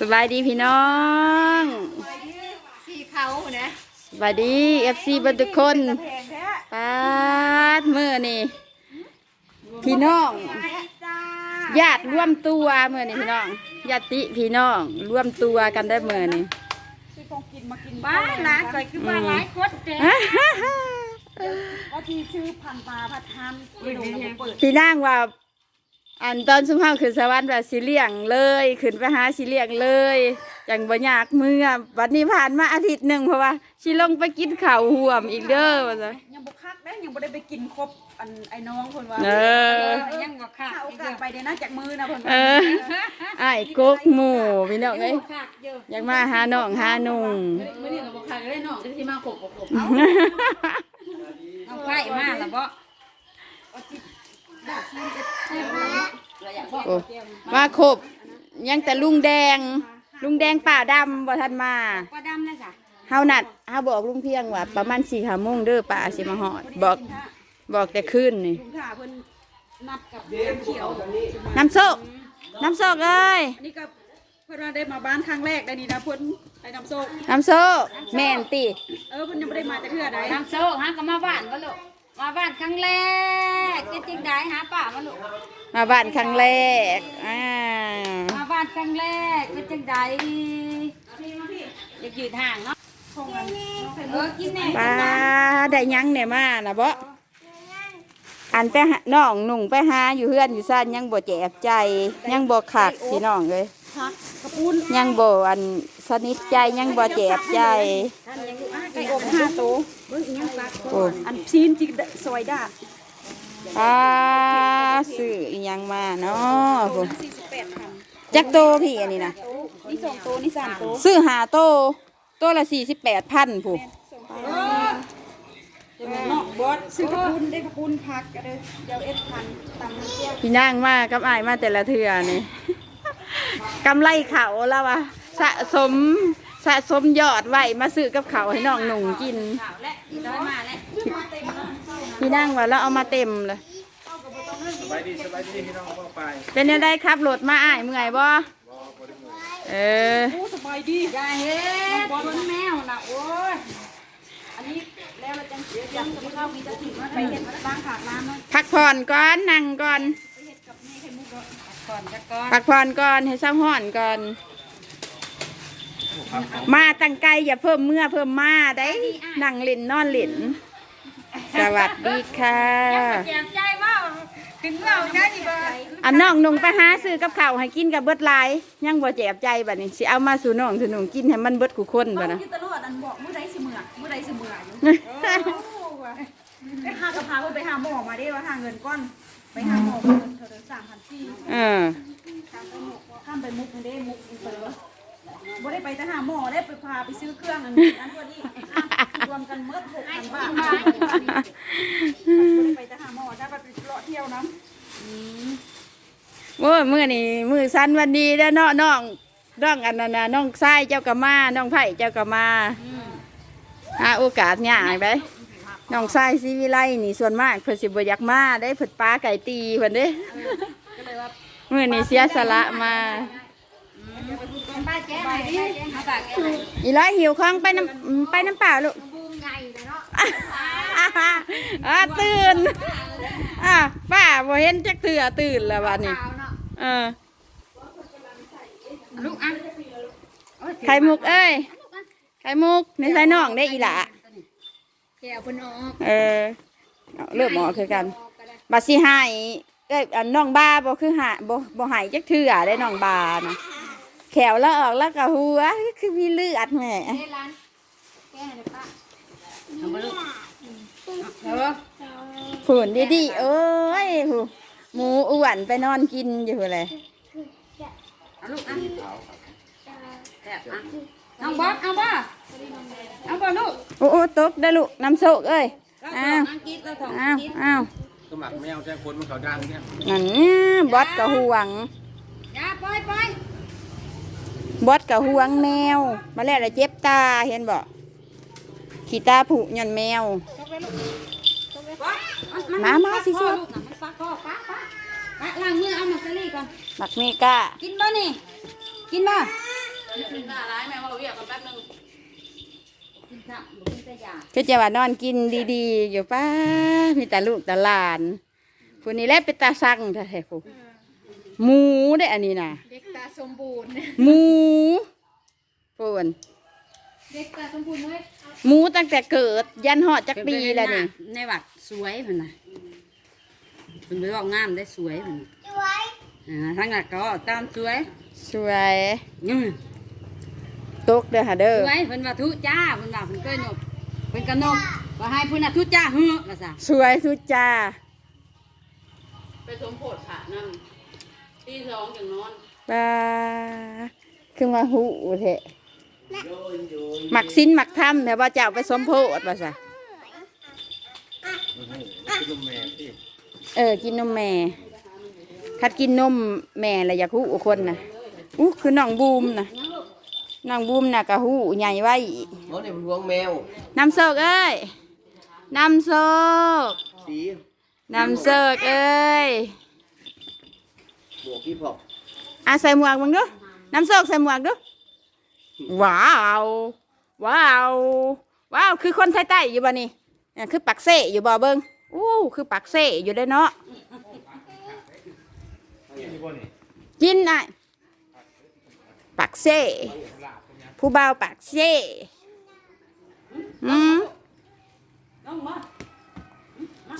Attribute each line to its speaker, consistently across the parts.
Speaker 1: สบายดีพี่น้อง
Speaker 2: สีเขานะ
Speaker 1: สบายดีเอฟซีบันทุกคน
Speaker 2: แพงแท้
Speaker 1: ปาดมือนี่พี่น้อง
Speaker 2: จ้า
Speaker 1: ญาติร่วมตัวมือนี่พี่น้องญาติพี่น้องร่วมตัวกันได้มือนี่
Speaker 2: ซื้อของกินมากินบ้านนะเคยคือว่าหลายคนเจ๊ก็ที่ชื่อพันปลาพัดทานกินนมเปิด
Speaker 1: พี่นางว่า อันตอนสุมเฮาขึ้นสวรรค์ว่าสิเลี้ยงเลยขึ้นไปหาสิเลี้ยงเลยจังบ่ยากมือวันนี้ผ่านมาอาทิตย์หนึ่งเพราะว่าสิลงไปกินข้าวห่วมอีกเด้อว่าซะ
Speaker 2: ยังบุคักได้ยังบ่ได้ไปกินครบอันไอ้น้องคนว่า
Speaker 1: เออ
Speaker 2: ยังบ่คักถ้าโอกาสไปเดี๋ยวนะจากมือนะเพิ่น
Speaker 1: เออไอ้ายกกหมู่พี่น้องเอ้ย
Speaker 2: คักเยอะ
Speaker 1: อยากมาหาน้องหานุ่ง
Speaker 3: มื่อนี้เราบอกใครก็ได้น้องที่มาขบขบ
Speaker 2: น้องไผ่มาแล้วบ่
Speaker 1: โอ้มาครบยังแต่ลุงแดง ลุงแดงป่าดำบ่ทันมา
Speaker 2: ปลาดำนะจ๊ะ
Speaker 1: เฮานัดเฮาบอกลุงเพียงว่าประมาณ4 5โมงเด้อป้าสิมาฮอดบอกบอกแต่คืนนี่
Speaker 2: ลุงถ่าเพิ่นนัดกับน้ำเขียว
Speaker 1: น้ำโซกน้ำโซกเอ้ย
Speaker 2: อันนี้ก็เพิ่นว่าได้มาบ้านครั้งแรกได้นี่นะเพิ่นไปน้ำโซก
Speaker 1: น้ำโซกแม่นติ
Speaker 2: เออเพิ่นยังไม่ได้มาจากเทื่อใด
Speaker 3: น้ำโซ่ฮะก็มาบ้านก็ลูก มาบ้านครั้งแรกก็จริงได้หาป่ามาลูก
Speaker 1: มาบ้านครั้งแรกอ่า
Speaker 3: มาบ้านครั้งแรกก็จริงได้จะยืดห่างเนาะ
Speaker 2: คงอัน
Speaker 3: เออกินแน่
Speaker 1: ป้าได้หยังเนี่ยมาน่ะบ่อันไปหาน้องหนุ่งไปหาอยู่เฮือนอยู่ซ่านยังบ่แจบใจยังบ่คักพี่น้องเอ้ย
Speaker 2: พักกระปุ้น
Speaker 1: ยังบ่อันสนิทใจยังบ่แจบใจ
Speaker 2: ไก่อบห้าโตวเบิ่งอีหยังซัก
Speaker 1: โอ้
Speaker 2: อันซีนจิกซอยด้า
Speaker 1: ป้าซื้ออีหยังมาเนาะพุ่น
Speaker 2: สี่สิบแปดพัน
Speaker 1: จักโตพี่อันนี้นะ
Speaker 2: นี่สองโตวนี่สามโตว
Speaker 1: ซื้อหาโตโตละ48,000ผู้
Speaker 2: เดี๋ยวแม่เนาะบอสซื้อกระปุ้นได้กระปุ้นพักก็เด้อเดี๋ยวเอ็ดพันตำน้ำเจียว
Speaker 1: พี่นางมากับอ้ายมาแต่ละเทื่อนี่ กำไรเขาแล้ววะสะสมสะสมยอดไว้มาซื้อกับเขาวให้น้องหนุ่งกิน
Speaker 3: ข่าวและอีน้อยมาและ
Speaker 1: พี่นั่งว่าแล้วเอามาเต็มเลย
Speaker 4: สบายดีสบายดีพี่น้องพ่อไป
Speaker 1: เป็นยังไงครับรถมาอ้ายเมื่อยบ่เออ
Speaker 2: โอ้สบายดี
Speaker 3: ยายเฮ็ดบนแมวนะโอ้ย
Speaker 2: อันนี้แล้วเราจังเสียยังจะเข้ามีจะถึงว่าไปเห็ดล้างขากน้ำเนาะ
Speaker 1: พักผ่อนก่อนนั่งก่อน
Speaker 2: ไปเห็ดกับแม่ไข่มุกเนาะ
Speaker 3: ก่อนจะก่อน
Speaker 1: พักผ่อนก่อนให้เช้าห่อนก่อน มาตั้งไกลอย่าเพิ่มเมื่อเพิ่มมาได้นั่งเล่นนอนเล่นสวัสดีค่ะ
Speaker 3: แจ่มใจว่าถึงเราได้ดีบ่
Speaker 1: อันน้องหนุ่งไปหาซื้อกับข้าวให้กินกับเบิดหลายยังบ่แจบใจบัดนี้สิเอามาสู่น้องสู่หนุ่งกินให้มันเบิดคู่คนบัด
Speaker 2: เอา
Speaker 1: นะ
Speaker 2: ที่ตลอดอันบอกมื้อใดสิเมื่อมื้อใดสิเมื่ออยู่โอ้ว่ะไปหากระพาเพิ่นไปหาหมอมาเด้ว่าหาเงินก้อน ไปหาหมอเงินเท่าเดิมสามพันสี่
Speaker 1: เออ
Speaker 2: ข้ามไปมุกนี่เด้มุกอินเตอร์บ่ได้ไปแต่หาหมอได้ไปพาไปซื้อเครื่องอันนี้อันตัวนี้รวมกันเมื่อหกพันบาทบ่ได้ไปแต่หาหมอได้ไปเลาะเที่ยวน้ำ
Speaker 1: โอ้ยมื้อนี้มื้อสั้นวันดีเด้อเนาะน้องน้องอันนั้นน่ะน้องชายเจ้าก็มาน้องไผ่เจ้าก็มาหาโอกาสยากไป น้องชายศรีวิไลนี่ส่วนมากเพิ่นสิบ่อยากมาได้เพิ่นปลาไก่ตีเพิ่นเด้มื้อนี้เสียสละมา
Speaker 3: ป้าแจ้งให้ป้าแจ้งหาปากแก้ว
Speaker 1: อีร้อยหิวข้องไปน้ำไปน้ำเปล่าลูก
Speaker 3: บูมใหญ่เลยเนาะ
Speaker 1: อ่าตื่นอะป้าบ่เห็นจักเถื่อตื่นแล้ววันนี้
Speaker 3: ขาวเนาะ
Speaker 1: เออ
Speaker 3: ลูกอะ
Speaker 1: ไข่มุกเอ้ยไข่มุกในใส่น้องได้อีหละ
Speaker 3: แก้วเพิ่นออก
Speaker 1: เออเอาเริ่มหมอคือกันบัดสิให้เอ้ยอันน้องบาบ่คือหาบ่บ่ให้จักเถื่อได้น้องบานะแขวแล้วออกแล้วก็หัวคือมีเลือดแหม่
Speaker 3: เฮ้ยร้านแก้ให้ป้าเอามาลูกเออ
Speaker 1: ฝืนดีๆเอ้ยหูหมูอ้วนไปนอนกินอยู่เลย
Speaker 3: เอาลูกอะแซ่บอะน้องบอสเอาบ่เอาบ่ลูก
Speaker 1: โอ้โอ้ตกได้อลูกน้ำโชกเอ้ย
Speaker 3: เรา
Speaker 1: อ้า
Speaker 3: ถอ
Speaker 1: ว
Speaker 3: งอังกฤษเราถอง
Speaker 1: อ้า
Speaker 3: อั
Speaker 1: ว
Speaker 3: งกฤษ
Speaker 1: อ้าว
Speaker 4: ก็หมักแมวแจ้งคนมันเขาดังเนี่ย
Speaker 1: นั่นเนี่ยบอสกับห่วง
Speaker 3: อย่าปล่อยปล่อย
Speaker 1: บอสกับห่วงแมว มาแล้วละเจ็บตาเห็นบ่ขี้ตาผุหย่อนแมว
Speaker 3: บอส
Speaker 1: มามาสิ
Speaker 3: พ่อ
Speaker 1: สู้
Speaker 3: ลูกน่ะมันฟักคอป้าป้าป้าล้างมือเอามาซะนี่ก่อน
Speaker 1: หมักเมกา
Speaker 3: กินบ่นี่ กินบ่
Speaker 2: หน้าร้ายแม่ว่าเวียกกันแป๊บนึง
Speaker 3: กินจ้ะบ่ กินแต่ยา
Speaker 1: ก็จะว่านอนกินดีๆ อยู่ป้ามีแต่ลูกแต่หลานผู้นี้แหละเป็นตาสั่งแท้ๆผู้หมูได้อันนี้น่ะ
Speaker 2: เด็กตาสมบูรณ์
Speaker 1: หมูพูน
Speaker 2: เด็กตาสมบูรณ์เว้ย
Speaker 1: หมูตั้งแต่เกิด ยันหอดจักปีแล้วนี่
Speaker 3: ในวัดสวยเพิ่นน่ะเพิ่นไปว่างามได้สวยเพิ่นสวยอ่าทั้งนั้นก็ตามสวย
Speaker 1: สวย
Speaker 3: อืม
Speaker 1: ตกเด้อหาเด้อ
Speaker 3: สวยเพิ่นว่าทุจ้าเพิ่นว่าเพิ่นเคยนบ เพิ่นก็นบว่าให้เพิ่นน่ะทุจ้าเฮ้อว่าซะ
Speaker 1: สวยทุกจ้า
Speaker 2: ไปสมโพธิผ่านั่นตีสองอย่างนอน
Speaker 1: ป้าคือมาหูเถะหมักสิ้นหมักถ้ำเนี่ยว่าจะเอาไปสมโพธิว่าซะ
Speaker 4: กินนมแม่ที่
Speaker 1: เออ กินนมแม่ คัดกินนมแม่แล้วอยากหูคนนะอู้คือน้องบูมนะ น้องบูมน่ะกะหูใหญ่ไว้
Speaker 5: หมอนี่มันหวงแมว
Speaker 1: น้ำโซกเอ้ยน้ำโซก
Speaker 5: สี
Speaker 1: น้ำโซกเอ้ย
Speaker 5: หมวกพี่พอก
Speaker 1: อะใส่หมวกมึงดูน้ำโซกใส่หมวกดูว้าวว้าวว้าวคือคนไทยใต้อยู่บ่นี่เนี่ยคือปักเซ่อยู่บ่เบิ้งอู้คือปักเซ่อยู่ได้อเนาะ
Speaker 4: กินที่บ่นี่
Speaker 1: กินน่ะ ปักเซ่ผู้บ่าวปักเซ่อืม
Speaker 3: น้องมา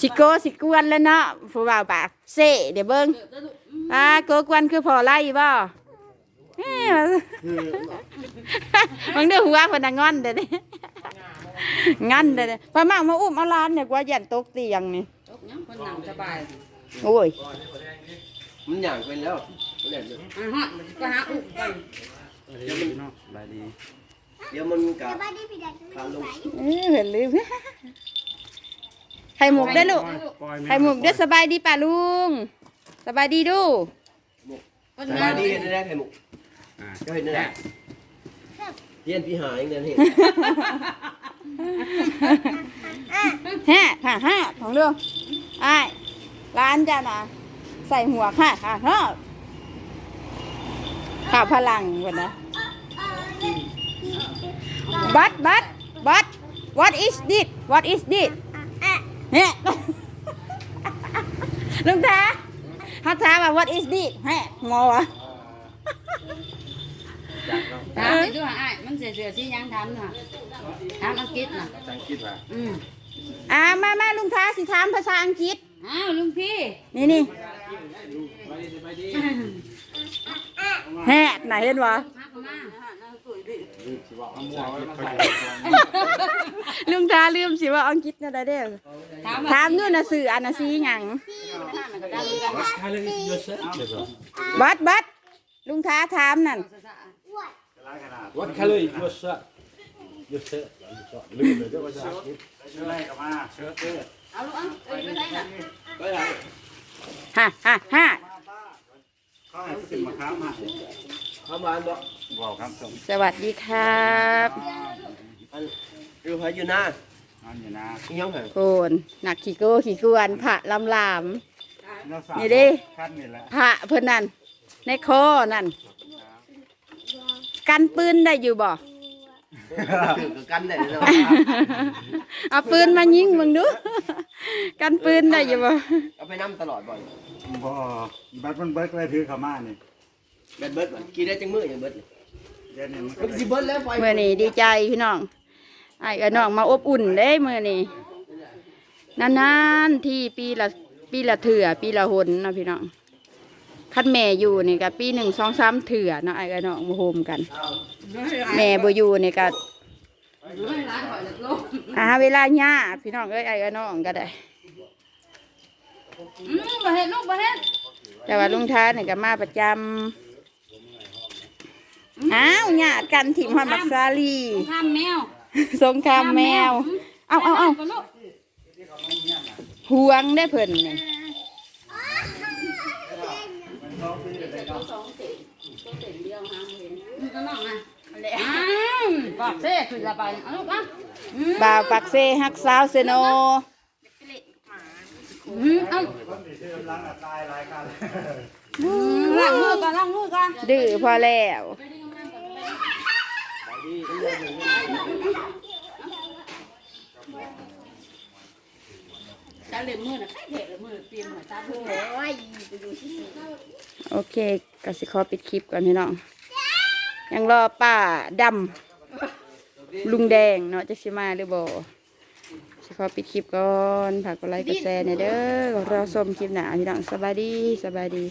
Speaker 1: สิโกสิกวนแล้วเนาะผู้บ่าวปักเซ่เดี๋ยวเบิ้ง
Speaker 3: เด้อลูกอืม
Speaker 1: อ่าโกกวนคือพอไล่บ่เอ้ย
Speaker 5: คือ
Speaker 1: มึงเดือหัวคนน่ะงอนเด้อนี่งอนเด้อนี่พอมากมาอุ้มเอาหลานเนี่ยกว่ายันตกเตียงนี่
Speaker 3: ตกยังคนนั่งสบาย
Speaker 1: โอ้ย
Speaker 5: มันหย่างเป็นแล้วมันแหลมเลย
Speaker 3: อ่าฮะไปหาอุไป
Speaker 5: เดี๋ยวมัน
Speaker 4: สบายดี
Speaker 5: เดี๋ยวมันกับขาลง
Speaker 1: เอ้ยเห็นลืม ไข่หมกได้อลูก
Speaker 4: ปล่อยแม่
Speaker 1: ไข่หมกเด้อสบายดีป่ะลุง สบายดีดู
Speaker 3: คน
Speaker 5: ส
Speaker 3: งา
Speaker 5: บาย
Speaker 3: ม
Speaker 5: ดีเห็นได้ไข่หมุก
Speaker 4: อ่า
Speaker 5: ก็เห็นได้เยี่ยนพี่หายเงินเห็น
Speaker 1: ฮะฮ่าฮ่าของเรื่องไอ้ายร้านจ้านะ ใส่หัวค่ะค่ะเนาะข่าวพลังวันนะบัตบัตบัต what is this what is this เนี่ยลุงท้าเขาถามว่า what is this แฮะงอวะ
Speaker 3: ถามไปด้วยอ้ายมันเสือเสือสียังถามน่ะถามอังกฤษน่ะ
Speaker 4: จังคิดว่า
Speaker 3: อืม
Speaker 1: อ่ามามาลุงท้าสิถามภาษาอังกฤษ
Speaker 3: อ้าวลุงพี่
Speaker 1: นี่นี่
Speaker 4: สบายดีสบายดี
Speaker 1: แฮะไหนเห็นวะ
Speaker 3: พักมา
Speaker 4: สิว่าเอาหมวกเขาจะ
Speaker 1: ลุงท้าลืมสิว่าอังกฤษน่ะได้เด้อ
Speaker 3: ถาม
Speaker 1: ถามนู่นน่ะสื่ออันน่ะสีหยัง
Speaker 4: ถ้าเรื่องนี้เยอะเสียเดี๋ยวก่อน
Speaker 1: บัดบัดลุงท้าถามนั่น
Speaker 4: วัดคาเลยเยอะเสียเยอะเสียลืมเลยเดี๋ยวว่าจะคิดเชื่ออะไรกับมาเชื่อเชื่อ
Speaker 3: เอาลูกอะเอ้ยไปไหนน่ะ
Speaker 5: ก็ได้
Speaker 1: ฮ่าฮ่าฮ่า
Speaker 4: เขาให้ขึ้นมาค้ามา
Speaker 5: ทำบ้านบ่
Speaker 4: บอกครับส่ง
Speaker 1: สวัสดีครับ
Speaker 5: อันอยู่พาอยู่หน้า
Speaker 4: อันนี้นะ
Speaker 5: อีหยังไง
Speaker 1: โอนหนักขี้โก้ขี้กวนพระลำลามนี่ดิ
Speaker 4: ขั้นนี่แหละ
Speaker 1: พระเพิ่นนั่นในคอนั่นกันปืนได้อยู่บ่
Speaker 5: ถือกับกันได้เนาะ
Speaker 1: เอาปืนมายิงมึงดูกันปืนได้อยู่บ่
Speaker 5: เอาไปนั่ตลอดบ่อย
Speaker 6: บ่บัดมันเบิดเลยถือเข้ามานี่
Speaker 5: เบิดเบิดบ่อยกี่ได้จังมืออย่างเบิดเลย
Speaker 6: เดี๋ยวนี้มัน
Speaker 5: มันสิเบิดแล้วไฟ
Speaker 1: เมื่อนี้ดีใจพี่น้องไอ้กับน้องมาอบอุ่นเด้เมื่อนี้นานๆที่ปีละปีละเถื่อปีละหนนะพี่น้อง คันแม่อยู่นี่ก็ปีหนึ่งสองสามเถื่อเนาะไอ้กับน้องมาโฮมกัน แม่บ่อยู่นี่ก็
Speaker 3: ไม่ร้านข่อยเลิกลง
Speaker 1: หาเวลาย่ากพี่น้องเอ้ยไอ้กับน้องก็ได้
Speaker 3: อืมบ่เฮ็ดลูกบ่เฮ็ด
Speaker 1: แต่ว่าลุงท้านี่ก็มาประจำอ้าวญาติกันถิ่มฮอนมักซาลี
Speaker 3: ข้ามแมว
Speaker 1: สงครามแมว เอาเอาเอา
Speaker 3: ไปลูก
Speaker 1: ห่วงได้เพิ่นนี่
Speaker 3: อืมก็น้องอะอ้าวปากเซ่ขึ้นละไปเอาลูกอะอืม
Speaker 1: บ่าวปักเซฮักสาวเซโน
Speaker 3: อืมเอาอืมล้างมือก่อนล้างมือก่อน
Speaker 1: ดื้อพอแล้ว
Speaker 3: จ้าเล็มมือนะใครเทเลยมือเตรียมหัวจ้าเพิ่ง
Speaker 2: โอ้ยไปดูที่สิ
Speaker 1: โอเคก็สิขอปิดคลิปก่อนพี่น้อง ยังรอป้าดำลุงแดงเนาะจะสิมาหรือบ่สิขอปิดคลิปก่อนฝากกดไลค์กดแชร์ในอยเด้อรอชมคลิปหนาพี่น้องสบายดีสบายดี